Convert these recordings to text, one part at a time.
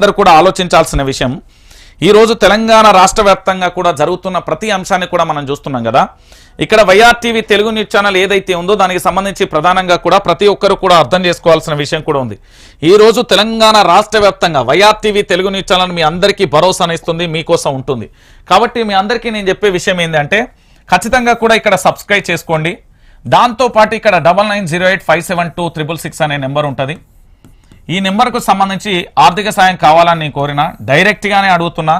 అందరూ కూడా ఆలోచించాల్సిన విషయం. ఈరోజు తెలంగాణ రాష్ట్ర వ్యాప్తంగా కూడా జరుగుతున్న ప్రతి అంశాన్ని కూడా మనం చూస్తున్నాం కదా. ఇక్కడ వైఆర్టీవీ తెలుగు న్యూస్ ఛానల్ ఏదైతే ఉందో దానికి సంబంధించి ప్రధానంగా కూడా ప్రతి ఒక్కరు కూడా అర్థం చేసుకోవాల్సిన విషయం కూడా ఉంది. ఈ రోజు తెలంగాణ రాష్ట్ర వ్యాప్తంగా వైఆర్టీవీ తెలుగు న్యూస్ ఛానల్ మీ అందరికీ భరోసానిస్తుంది మీకోసం ఉంటుంది. కాబట్టి మీ అందరికీ నేను చెప్పే విషయం ఏంటంటే ఖచ్చితంగా కూడా ఇక్కడ సబ్స్క్రైబ్ చేసుకోండి. దాంతో పాటు ఇక్కడ double nine zero eight five seven two triple six అనే నెంబర్ ఉంటుంది. ఈ నెంబర్కు సంబంధించి ఆర్థిక సాయం కావాలని నేను కోరినా డైరెక్ట్గానే అడుగుతున్నా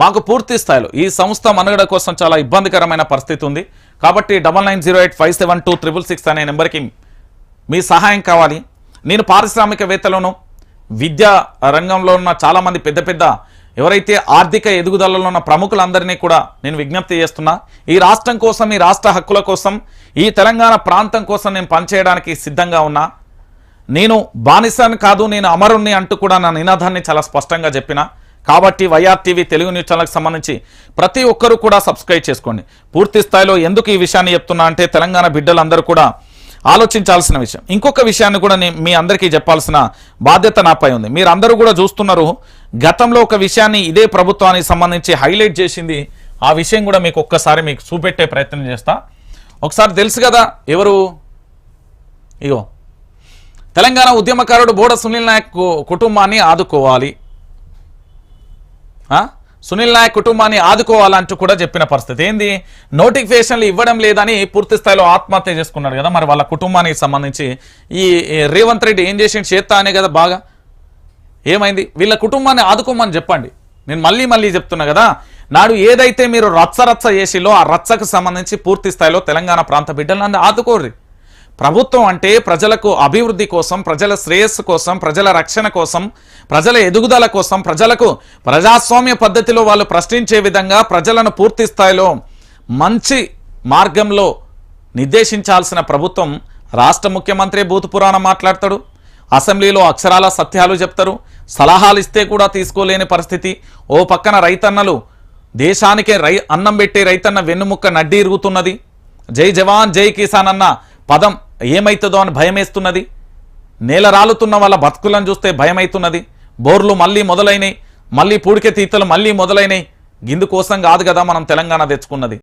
మాకు పూర్తి స్థాయిలో ఈ సంస్థ మనుగడ కోసం చాలా ఇబ్బందికరమైన పరిస్థితి ఉంది. కాబట్టి double nine zero eight five seven two triple six అనే నెంబర్కి మీ సహాయం కావాలి. నేను పారిశ్రామికవేత్తలను విద్యా రంగంలో ఉన్న చాలామంది పెద్ద పెద్ద ఎవరైతే ఆర్థిక ఎదుగుదలలో ఉన్న ప్రముఖులందరినీ కూడా నేను విజ్ఞప్తి చేస్తున్నా ఈ రాష్ట్రం కోసం ఈ రాష్ట్ర హక్కుల కోసం ఈ తెలంగాణ ప్రాంతం కోసం నేను పనిచేయడానికి సిద్ధంగా ఉన్నా. నేను బానిసాన్ని కాదు నేను అమరుణ్ణి అంటూ కూడా నా నినాదాన్ని చాలా స్పష్టంగా చెప్పిన. కాబట్టి వైఆర్టీవీ తెలుగు న్యూస్ ఛానల్కి సంబంధించి ప్రతి ఒక్కరూ కూడా సబ్స్క్రైబ్ చేసుకోండి. పూర్తి స్థాయిలో ఎందుకు ఈ విషయాన్ని చెప్తున్నా అంటే తెలంగాణ బిడ్డలందరూ కూడా ఆలోచించాల్సిన విషయం. ఇంకొక విషయాన్ని కూడా నేను మీ అందరికీ చెప్పాల్సిన బాధ్యత నాపై ఉంది. మీరు అందరూ కూడా చూస్తున్నారు గతంలో ఒక విషయాన్ని ఇదే ప్రభుత్వానికి సంబంధించి హైలైట్ చేసింది. ఆ విషయం కూడా మీకు ఒక్కసారి మీకు చూపెట్టే ప్రయత్నం చేస్తా. ఒకసారి తెలుసు కదా ఎవరు? ఇగో. తెలంగాణ ఉద్యమకారుడు బోడ సునీల్ నాయక్ కుటుంబాన్ని ఆదుకోవాలి. సునీల్ నాయక్ కుటుంబాన్ని ఆదుకోవాలంటూ కూడా చెప్పిన పరిస్థితి. ఏంది? నోటిఫికేషన్లు ఇవ్వడం లేదని పూర్తి స్థాయిలో ఆత్మహత్య చేసుకున్నాడు కదా మరి వాళ్ళ కుటుంబానికి సంబంధించి. ఈ రేవంత్ రెడ్డి ఏం చేసి చేత్తా అనే కదా బాగా. ఏమైంది? వీళ్ళ కుటుంబాన్ని ఆదుకోమని చెప్పండి. నేను మళ్ళీ మళ్ళీ చెప్తున్నా కదా నాడు ఏదైతే మీరు రచ్చ రచ్చ చేసిలో ఆ రచ్చకు సంబంధించి పూర్తి స్థాయిలో తెలంగాణ ప్రాంత బిడ్డలను ఆదుకోర్రి. ప్రభుత్వం అంటే ప్రజలకు అభివృద్ధి కోసం ప్రజల శ్రేయస్సు కోసం ప్రజల రక్షణ కోసం ప్రజల ఎదుగుదల కోసం ప్రజలకు ప్రజాస్వామ్య పద్ధతిలో వాళ్ళు ప్రశ్నించే విధంగా ప్రజలను పూర్తి స్థాయిలో మంచి మార్గంలో నిర్దేశించాల్సిన ప్రభుత్వం రాష్ట్ర ముఖ్యమంత్రి భూత పురాణం మాట్లాడతాడు. అసెంబ్లీలో అక్షరాల సత్యాలు చెప్తారు. సలహాలు ఇస్తే కూడా తీసుకోలేని పరిస్థితి. ఓ పక్కన రైతన్నలు దేశానికే రై అన్నం పెట్టే రైతన్న వెన్నుముక్క నడ్డి ఇరుగుతున్నది. జై జవాన్ జై కిసాన్ అన్న పదం ఏమవుతుందో అని భయమేస్తున్నది. నేల రాలుతున్న వాళ్ళ బతుకులను చూస్తే భయమైతున్నది. బోర్లు మళ్ళీ మొదలైనవి మళ్ళీ పూడికే తీతలు మళ్ళీ మొదలైనవి గిందు కోసం కాదు కదా మనం తెలంగాణ తెచ్చుకున్నది.